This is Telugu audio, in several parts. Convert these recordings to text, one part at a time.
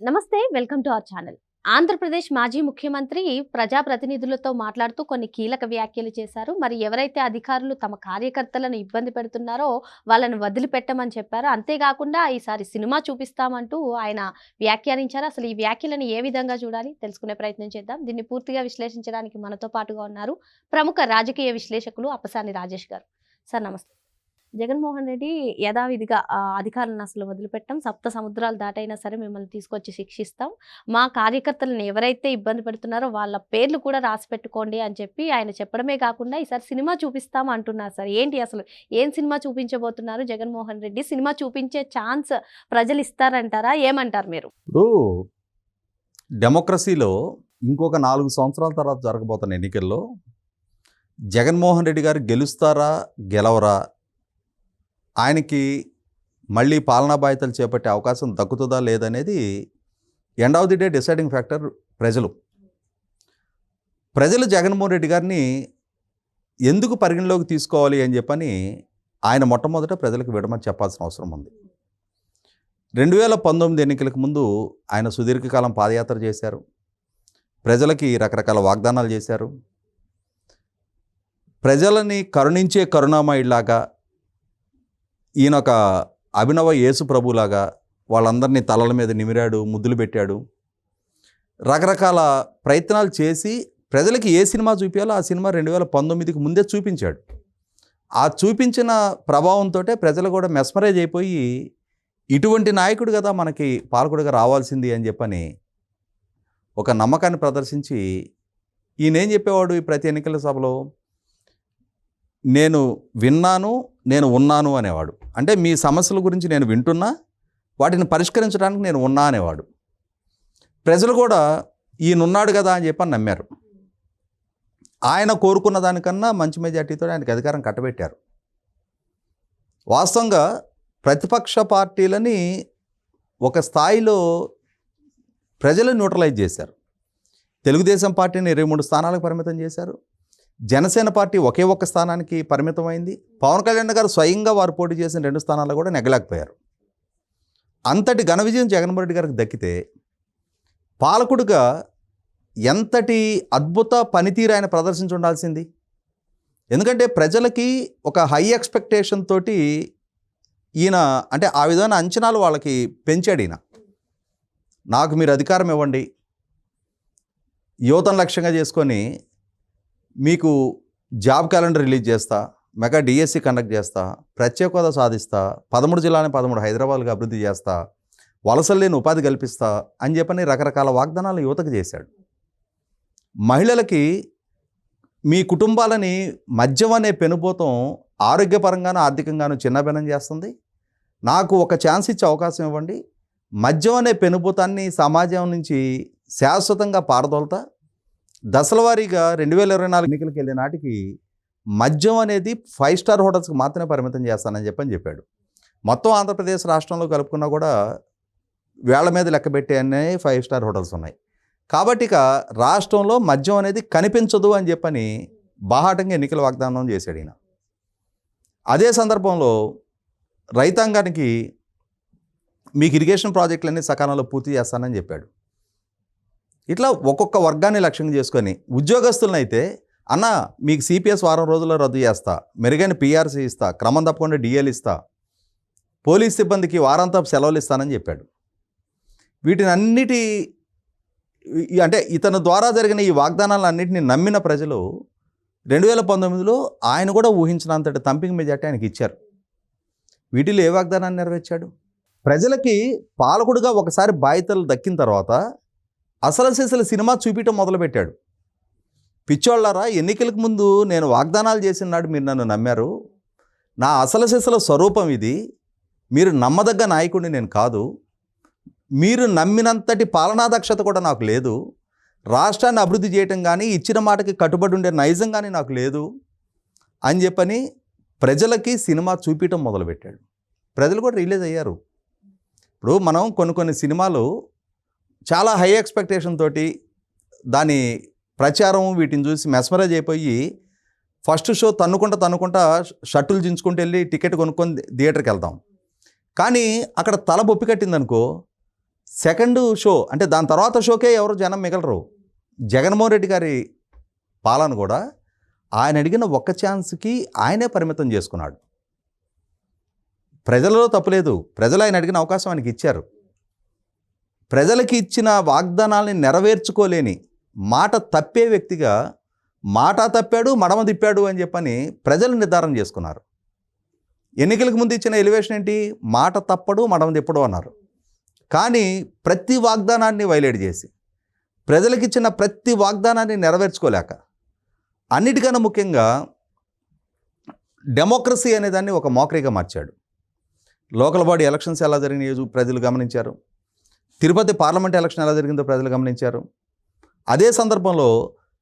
నమస్తే welcome to our channel. Andhra Pradesh మాజీ ముఖ్యమంత్రి ప్రజాప్రతినిధులతో మాట్లాడుతూ కొన్ని కీలక వ్యాఖ్యలు చేశారు. మరి ఎవరైతే అధికారులు తమ కార్యకర్తలను ఇబ్బంది పెడుతున్నారో వాళ్ళని వదిలిపెట్టమని చెప్పారు. అంతేకాకుండా ఈసారి సినిమా చూపిస్తామంటూ ఆయన వ్యాఖ్యానించారు. అసలు ఈ వ్యాఖ్యలను ఏ విధంగా చూడాలి? తెలుసుకునే ప్రయత్నం చేద్దాం. దీన్ని పూర్తిగా విశ్లేషించడానికి మనతో పాటుగా ఉన్నారు ప్రముఖ రాజకీయ విశ్లేషకులు అప్పసాని రాజేష్ గారు. సార్ నమస్తే. జగన్మోహన్ రెడ్డి యథావిధిగా అధికారులను అసలు వదిలిపెట్టాం. సప్త సముద్రాలు దాటైనా సరే మిమ్మల్ని తీసుకొచ్చి శిక్షిస్తాం. మా కార్యకర్తలను ఎవరైతే ఇబ్బంది పెడుతున్నారో వాళ్ళ పేర్లు కూడా రాసి పెట్టుకోండి అని చెప్పి ఆయన చెప్పడమే కాకుండా ఈసారి సినిమా చూపిస్తాం అంటున్నారు సార్. ఏంటి అసలు? ఏం సినిమా చూపించబోతున్నారు జగన్మోహన్ రెడ్డి? సినిమా చూపించే ఛాన్స్ ప్రజలు ఇస్తారంటారా? ఏమంటారు మీరు? డెమోక్రసీలో ఇంకొక నాలుగు సంవత్సరాల తర్వాత జరగబోతున్న ఎన్నికల్లో జగన్మోహన్ రెడ్డి గారు గెలుస్తారా గెలవరా ఆయనకి మళ్ళీ పాలనా బాధ్యతలు చేపట్టే అవకాశం దక్కుతుందా లేదనేది end of the day deciding factor ప్రజలు. ప్రజలు జగన్మోహన్ రెడ్డి గారిని ఎందుకు పరిగణలోకి తీసుకోవాలి అని చెప్పని ఆయన మొట్టమొదట ప్రజలకు విడమని చెప్పాల్సిన అవసరం ఉంది. రెండు వేల పంతొమ్మిది ఎన్నికలకు ముందు ఆయన సుదీర్ఘకాలం పాదయాత్ర చేశారు. ప్రజలకి రకరకాల వాగ్దానాలు చేశారు. ప్రజలని కరుణించే కరుణామయుడిలాగా ఈయన ఒక అభినవ యేసు ప్రభులాగా వాళ్ళందరినీ తలల మీద నిమిరాడు ముద్దులు పెట్టాడు. రకరకాల ప్రయత్నాలు చేసి ప్రజలకి ఏ సినిమా చూపించాలో ఆ సినిమా రెండు వేల పంతొమ్మిదికి ముందే చూపించాడు. ఆ చూపించిన ప్రభావంతో ప్రజలు కూడా మెస్మరైజ్ అయిపోయి ఇటువంటి నాయకుడు కదా మనకి పాలకుడిగా రావాల్సింది అని చెప్పని ఒక నమ్మకాన్ని ప్రదర్శించి ఈయనేం చెప్పేవాడు ఈ ప్రతి ఎన్నికల సభలో? నేను విన్నాను నేను ఉన్నాను అనేవాడు. అంటే మీ సమస్యల గురించి నేను వింటున్నా వాటిని పరిష్కరించడానికి నేను ఉన్నా అనేవాడు. ప్రజలు కూడా ఈయనున్నాడు కదా అని చెప్పని నమ్మారు. ఆయన కోరుకున్న దానికన్నా మంచి మెజార్టీతో ఆయనకు అధికారం కట్టబెట్టారు. వాస్తవంగా ప్రతిపక్ష పార్టీలని ఒక స్థాయిలో ప్రజలు న్యూట్రలైజ్ చేశారు. తెలుగుదేశం పార్టీని ఇరవై మూడు స్థానాలకు పరిమితం చేశారు. జనసేన పార్టీ ఒకే ఒక్క స్థానానికి పరిమితమైంది. పవన్ కళ్యాణ్ గారు స్వయంగా వారు పోటీ చేసిన రెండు స్థానాలు కూడా నెగ్గలేకపోయారు. అంతటి ఘన విజయం జగన్మోహన్ రెడ్డి గారికి దక్కితే పాలకుడుగా ఎంతటి అద్భుత పనితీరు ఆయన ప్రదర్శించి ఉండాల్సింది? ఎందుకంటే ప్రజలకి ఒక హై ఎక్స్పెక్టేషన్ తోటి ఈయన అంటే ఆ విధమైన అంచనాలు వాళ్ళకి పెంచాడు ఈయన. నాకు మీరు అధికారం ఇవ్వండి. యువతను లక్ష్యంగా చేసుకొని మీకు జాబ్ క్యాలెండర్ రిలీజ్ చేస్తా మెగా డిఎస్సి కండక్ట్ చేస్తా ప్రత్యేక హోదా సాధిస్తా పదమూడు జిల్లాని పదమూడు హైదరాబాద్గా అభివృద్ధి చేస్తా వలసలు లేని ఉపాధి కల్పిస్తా అని చెప్పని రకరకాల వాగ్దానాలు యువతకు చేశాడు. మహిళలకి మీ కుటుంబాలని మద్యం అనే పెనుపోతం ఆరోగ్యపరంగానూ ఆర్థికంగాను చిన్నభిన్నం చేస్తుంది. నాకు ఒక ఛాన్స్ ఇచ్చే అవకాశం ఇవ్వండి. మద్యం అనే పెనుభూతాన్ని సమాజం నుంచి శాశ్వతంగా పారదోలుతా. దశల వారీగా రెండు వేల ఇరవై నాలుగు ఎన్నికలకు వెళ్ళే నాటికి మద్యం అనేది ఫైవ్ స్టార్ హోటల్స్కి మాత్రమే పరిమితం చేస్తానని చెప్పని చెప్పాడు. మొత్తం ఆంధ్రప్రదేశ్ రాష్ట్రంలో కలుపుకున్నా కూడా వేళ్ళ మీద లెక్క పెట్టే అనే ఫైవ్ స్టార్ హోటల్స్ ఉన్నాయి. కాబట్టి ఇక రాష్ట్రంలో మద్యం అనేది కనిపించదు అని చెప్పని బాహాటంగా ఎన్నికల వాగ్దానం చేశాడు ఈయన. అదే సందర్భంలో రైతాంగానికి మీకు ఇరిగేషన్ ప్రాజెక్టులన్నీ సకాలంలో పూర్తి చేస్తానని చెప్పాడు. ఇట్లా ఒక్కొక్క వర్గాన్ని లక్ష్యంగా చేసుకొని ఉద్యోగస్తులనైతే అన్న మీకు సిపిఎస్ వారం రోజుల్లో రద్దు చేస్తా మెరుగైన పీఆర్సీ ఇస్తా క్రమం తప్పకుండా డిఎల్ ఇస్తా పోలీస్ సిబ్బందికి వారాంతం సెలవులు ఇస్తానని చెప్పాడు. వీటిని అన్నిటి అంటే ఇతని ద్వారా జరిగిన ఈ వాగ్దానాలన్నింటినీ నమ్మిన ప్రజలు రెండు వేల పంతొమ్మిదిలో ఆయన కూడా ఊహించినంతటి తంపింగ్ మెజార్టీ ఆయనకి ఇచ్చారు. వీటిలో ఏ వాగ్దానాన్ని నెరవేర్చాడు? ప్రజలకి పాలకుడుగా ఒకసారి బాధ్యతలు దక్కిన తర్వాత అసలు సిసలు సినిమా చూపించడం మొదలుపెట్టాడు. పిచ్చోళ్ళారా ఎన్నికలకు ముందు నేను వాగ్దానాలు చేసిన నాడు మీరు నన్ను నమ్మారు. నా అసలు సిసల స్వరూపం ఇది. మీరు నమ్మదగ్గ నాయకుడిని నేను కాదు. మీరు నమ్మినంతటి పాలనా దక్షత కూడా నాకు లేదు. రాష్ట్రాన్ని అభివృద్ధి చేయటం కానీ ఇచ్చిన మాటకి కట్టుబడి ఉండే నైజం కానీ నాకు లేదు అని చెప్పని ప్రజలకి సినిమా చూపించడం మొదలుపెట్టాడు. ప్రజలు కూడా రిలీజ్ అయ్యారు. ఇప్పుడు మనం కొన్ని కొన్ని సినిమాలు చాలా హై ఎక్స్పెక్టేషన్ తోటి దాని ప్రచారం వీటిని చూసి మెస్మరైజ్ అయిపోయి ఫస్ట్ షో తన్నుకుంటా తన్నుకుంటా షర్టులు దించుకుంటూ వెళ్ళి టికెట్ కొనుక్కొని థియేటర్కి వెళ్తాం కానీ అక్కడ తల బొప్పి కట్టిందనుకో సెకండ్ షో అంటే దాని తర్వాత షోకే ఎవరు జనం మిగలరు. జగన్మోహన్ రెడ్డి గారి పాలన కూడా ఆయన అడిగిన ఒక్క ఛాన్స్కి ఆయనే పరిమితం చేసుకున్నాడు. ప్రజలలో తప్పులేదు ప్రజలు ఆయన అడిగిన అవకాశం ఆయనకి ఇచ్చారు. ప్రజలకి ఇచ్చిన వాగ్దానాల్ని నెరవేర్చుకోలేని మాట తప్పే వ్యక్తిగా మాట తప్పాడు మడమ తిప్పాడు అని చెప్పని ప్రజలు నిర్ధారణ చేసుకున్నారు. ఎన్నికలకు ముందు ఇచ్చిన ఎలివేషన్ ఏంటి? మాట తప్పడు మడమ తిప్పడు అన్నారు. కానీ ప్రతి వాగ్దానాన్ని వైలేట్ చేసి ప్రజలకిచ్చిన ప్రతి వాగ్దానాన్ని నెరవేర్చుకోలేక అన్నిటికన్నా ముఖ్యంగా డెమోక్రసీ అనే దాన్ని ఒక మోకరిగా మార్చాడు. లోకల్ బాడీ ఎలక్షన్స్ ఎలా జరిగినాయో ప్రజలు గమనించారు. తిరుపతి పార్లమెంట్ ఎలక్షన్ ఎలా జరిగిందో ప్రజలు గమనించారు. అదే సందర్భంలో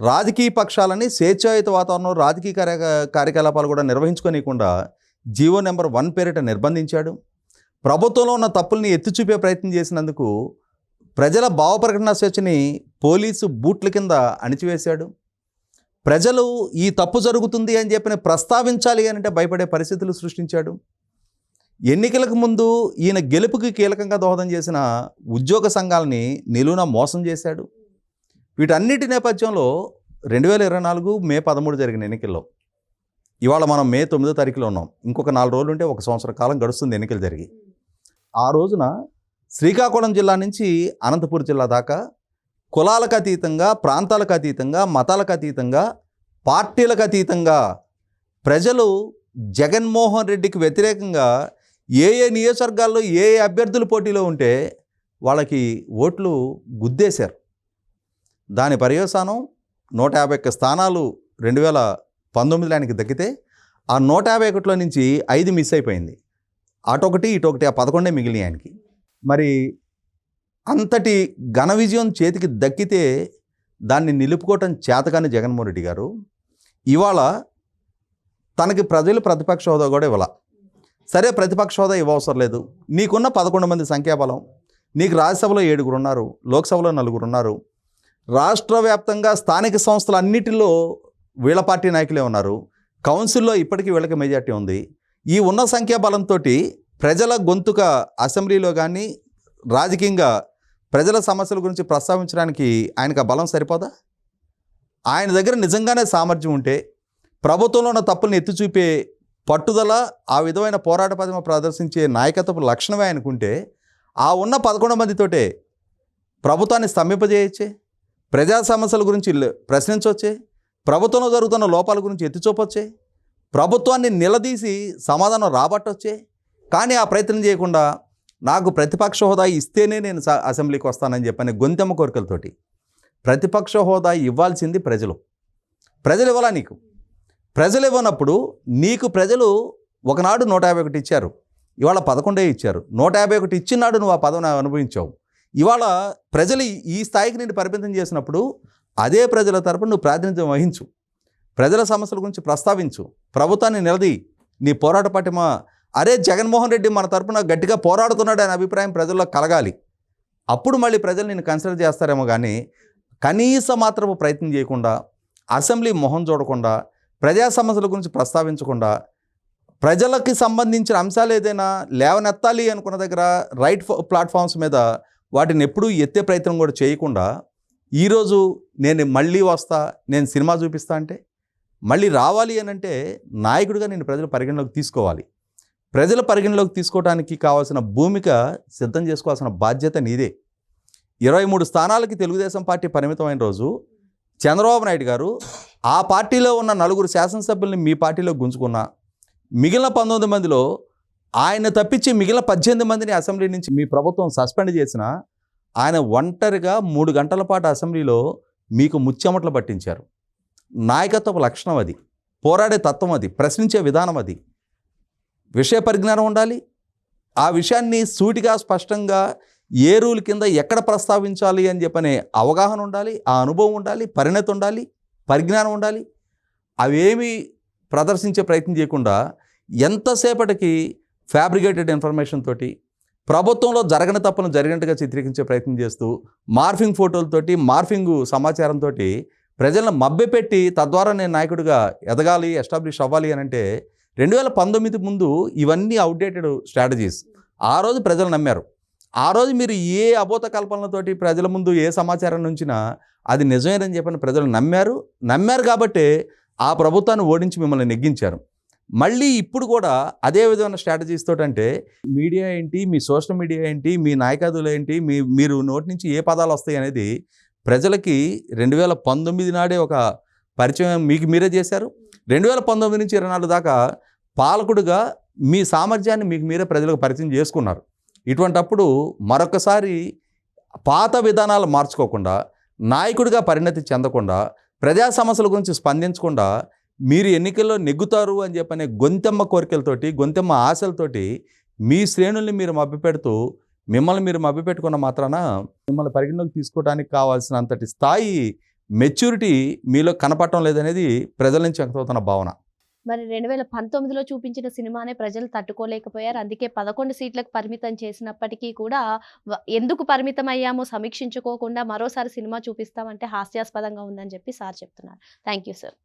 రాజకీయ పక్షాలని స్వేచ్ఛాయుత వాతావరణం రాజకీయ కార్య కార్యకలాపాలు కూడా నిర్వహించుకోనియకుండా జీవో నెంబర్ వన్ పేరిట నిర్బంధించాడు. ప్రభుత్వంలో ఉన్న తప్పుల్ని ఎత్తి చూపే ప్రయత్నం చేసినందుకు ప్రజల భావ ప్రకటన స్వేచ్ఛని పోలీసు బూట్ల కింద అణిచివేశాడు. ప్రజలు ఈ తప్పు జరుగుతుంది అని చెప్పిన ప్రస్తావించాలి అని అంటే భయపడే పరిస్థితులు సృష్టించాడు. ఎన్నికలకు ముందు ఈయన గెలుపుకి కీలకంగా దోహదం చేసిన ఉద్యోగ సంఘాలని నిలువున మోసం చేశాడు. వీటన్నిటి నేపథ్యంలో రెండు వేల ఇరవై నాలుగు మే పదమూడు జరిగిన ఎన్నికల్లో ఇవాళ మనం మే తొమ్మిదో తారీఖులో ఉన్నాం. ఇంకొక నాలుగు రోజులు ఉంటే ఒక సంవత్సర కాలం గడుస్తుంది ఎన్నికలు జరిగి. ఆ రోజున శ్రీకాకుళం జిల్లా నుంచి అనంతపూర్ జిల్లా దాకా కులాలకు అతీతంగా ప్రాంతాలకు అతీతంగా మతాలకు అతీతంగా పార్టీలకు అతీతంగా ప్రజలు జగన్మోహన్ రెడ్డికి వ్యతిరేకంగా ఏ ఏ నియోజకవర్గాల్లో ఏ ఏ అభ్యర్థులు పోటీలో ఉంటే వాళ్ళకి ఓట్లు గుద్దేశారు. దాని పర్యవసానం నూట యాభై ఒక్క స్థానాలు రెండు వేల పంతొమ్మిదిలో ఆయనకి దక్కితే ఆ నూట యాభై ఒకటిలో నుంచి ఐదు మిస్ అయిపోయింది. అటొకటి ఇటొకటి ఆ పదకొండే మిగిలినాయి ఆయనకి. మరి అంతటి ఘన విజయం చేతికి దక్కితే దాన్ని నిలుపుకోవటం చేతకాని జగన్మోహన్ రెడ్డి గారు. ఇవాళ తనకి ప్రజలు ప్రతిపక్ష హోదా కూడా ఇవ్వాల. సరే ప్రతిపక్ష హోదా ఇవ్వవసరం లేదు. నీకున్న పదకొండు మంది సంఖ్యాబలం. నీకు రాజ్యసభలో ఏడుగురు ఉన్నారు లోక్సభలో నలుగురు ఉన్నారు. రాష్ట్ర వ్యాప్తంగా స్థానిక సంస్థలు అన్నిటిలో వీళ్ళ పార్టీ నాయకులే ఉన్నారు. కౌన్సిల్లో ఇప్పటికీ వీళ్ళకి మెజార్టీ ఉంది. ఈ ఉన్న సంఖ్యాబలంతో ప్రజల గొంతుక అసెంబ్లీలో కానీ రాజకీయంగా ప్రజల సమస్యల గురించి ప్రస్తావించడానికి ఆయనకు ఆ బలం సరిపోదా? ఆయన దగ్గర నిజంగానే సామర్థ్యం ఉంటే ప్రభుత్వంలో ఉన్న తప్పులను ఎత్తి చూపే పట్టుదల ఆ విధమైన పోరాట పదమ ప్రదర్శించే నాయకత్వపు లక్షణమే అనుకుంటే ఆ ఉన్న పదకొండు మందితోటే ప్రభుత్వాన్ని స్తంభింపజేయచ్చే ప్రజా సమస్యల గురించి ప్రశ్నించవచ్చే ప్రభుత్వంలో జరుగుతున్న లోపాల గురించి ఎత్తిచూపొచ్చే ప్రభుత్వాన్ని నిలదీసి సమాధానం రాబట్టొచ్చే. కానీ ఆ ప్రయత్నం చేయకుండా నాకు ప్రతిపక్ష హోదా ఇస్తేనే నేను స- అసెంబ్లీకి వస్తానని చెప్పని గొంతెమ్మ కోరికలతోటి ప్రతిపక్ష హోదా ఇవ్వాల్సింది ప్రజలు. ప్రజలు ఇవ్వాలా నీకు? ప్రజలు ఇవ్వనప్పుడు నీకు ప్రజలు ఒకనాడు నూట యాభై ఒకటి ఇచ్చారు. ఇవాళ పదకొండే ఇచ్చారు. నూట యాభై ఒకటి ఇచ్చినాడు నువ్వు ఆ పదవిని అనుభవించావు. ఇవాళ ప్రజలు ఈ- స్థాయికి నేను పరిమితం చేసినప్పుడు అదే ప్రజల తరపున నువ్వు ప్రాతినిధ్యం వహించు. ప్రజల సమస్యల గురించి ప్రస్తావించు. ప్రభుత్వాన్ని నిలది. నీ పోరాట పటిమ అరే జగన్మోహన్ రెడ్డి మన తరపున గట్టిగా పోరాడుతున్నాడు అనే అభిప్రాయం ప్రజల్లో కలగాలి. అప్పుడు మళ్ళీ ప్రజలు నేను కన్సిడర్ చేస్తారేమో కానీ కనీస మాత్రపు ప్రయత్నం చేయకుండా అసెంబ్లీ మొహం చూడకుండా ప్రజా సమస్యల గురించి ప్రస్తావించకుండా ప్రజలకి సంబంధించిన అంశాలు ఏదైనా లేవనెత్తాలి అనుకున్న దగ్గర రైట్ ప్లాట్ఫామ్స్ మీద వాటిని ఎప్పుడూ ఎత్తే ప్రయత్నం కూడా చేయకుండా ఈరోజు నేను మళ్ళీ వస్తా నేను సినిమా చూపిస్తా అంటే మళ్ళీ రావాలి అని అంటే నాయకుడిగా నేను ప్రజలు పరిగణలోకి తీసుకోవాలి. ప్రజల పరిగణలోకి తీసుకోవడానికి కావాల్సిన భూమిక సిద్ధం చేసుకోవాల్సిన బాధ్యత నీదే. ఇరవై మూడు స్థానాలకి తెలుగుదేశం పార్టీ పరిమితమైన రోజు. చంద్రబాబు నాయుడు గారు ఆ పార్టీలో ఉన్న నలుగురు శాసనసభ్యుల్ని మీ పార్టీలో గుంజుకున్నా మిగిలిన పంతొమ్మిది మందిలో ఆయన తప్పించి మిగిలిన పద్దెనిమిది మందిని అసెంబ్లీ నుంచి మీ ప్రభుత్వం సస్పెండ్ చేసిన ఆయన ఒంటరిగా మూడు గంటల పాటు అసెంబ్లీలో మీకు ముచ్చెమట్లు పట్టించారు. నాయకత్వపు లక్షణం అది పోరాడే తత్వం అది ప్రశ్నించే విధానం అది. విషయ పరిజ్ఞానం ఉండాలి. ఆ విషయాన్ని సూటిగా స్పష్టంగా ఏ రూల్ కింద ఎక్కడ ప్రస్తావించాలి అని చెప్పనే అవగాహన ఉండాలి ఆ అనుభవం ఉండాలి పరిణతి ఉండాలి. పరిజ్ఞానం ఉండాలి. అవేమి ప్రదర్శించే ప్రయత్నం చేయకుండా ఎంతసేపటికి ఫ్యాబ్రికేటెడ్ ఇన్ఫర్మేషన్ తోటి ప్రభుత్వంలో జరగని తప్పను జరిగినట్టుగా చిత్రీకరించే ప్రయత్నం చేస్తూ మార్ఫింగ్ ఫోటోలతోటి మార్ఫింగ్ సమాచారంతో ప్రజలను మభ్యపెట్టి తద్వారా నేను నాయకుడిగా ఎదగాలి ఎస్టాబ్లిష్ అవ్వాలి అని అంటే రెండు వేల పంతొమ్మిది ముందు ఇవన్నీ అవుట్డేటెడ్ స్ట్రాటజీస్. ఆ రోజు ప్రజలు నమ్మారు. ఆ రోజు మీరు ఏ అబోత కల్పనలతోటి ప్రజల ముందు ఏ సమాచారం నుంచినా అది నిజమేనని చెప్పని ప్రజలు నమ్మారు. నమ్మారు కాబట్టే ఆ ప్రభుత్వాన్ని ఓడించి మిమ్మల్ని నెగ్గించారు. మళ్ళీ ఇప్పుడు కూడా అదే విధమైన స్ట్రాటజీస్ తోటంటే మీడియా ఏంటి మీ సోషల్ మీడియా ఏంటి మీ నాయకత్వాలు ఏంటి మీ మీరు నోటి నుంచి ఏ పదాలు వస్తాయి అనేది ప్రజలకి రెండు వేల పంతొమ్మిది నాడే ఒక పరిచయం మీకు మీరే చేశారు. రెండు వేల పంతొమ్మిది నుంచి ఇరవై నాలుగు దాకా పాలకుడుగా మీ సామర్థ్యాన్ని మీకు మీరే ప్రజలకు పరిచయం చేసుకున్నారు. ఇటువంటప్పుడు మరొకసారి పాత విధానాలు మార్చుకోకుండా నాయకుడిగా పరిణతి చెందకుండా ప్రజా సమస్యల గురించి స్పందించకుండా మీరు ఎన్నికల్లో నెగ్గుతారు అని చెప్పనే గొంతెమ్మ కోరికలతోటి గొంతెమ్మ ఆశలతోటి మీ శ్రేణుల్ని మీరు మభ్యపెడుతూ మిమ్మల్ని మీరు మభ్యపెట్టుకున్న మాత్రాన మిమ్మల్ని పరిగణలోకి తీసుకోవడానికి కావాల్సినంతటి స్థాయి మెచ్యూరిటీ మీలో కనపడటం లేదనేది ప్రజల నుంచి వ్యక్తమవుతున్న భావన. మరి రెండు వేల పంతొమ్మిదిలో చూపించిన సినిమానే ప్రజలు తట్టుకోలేకపోయారు. అందుకే పదకొండు సీట్లకు పరిమితం చేసినప్పటికీ కూడా ఎందుకు పరిమితం అయ్యామో సమీక్షించుకోకుండా మరోసారి సినిమా చూపిస్తామంటే హాస్యాస్పదంగా ఉందని చెప్పి సార్ చెప్తున్నారు. Thank you sir.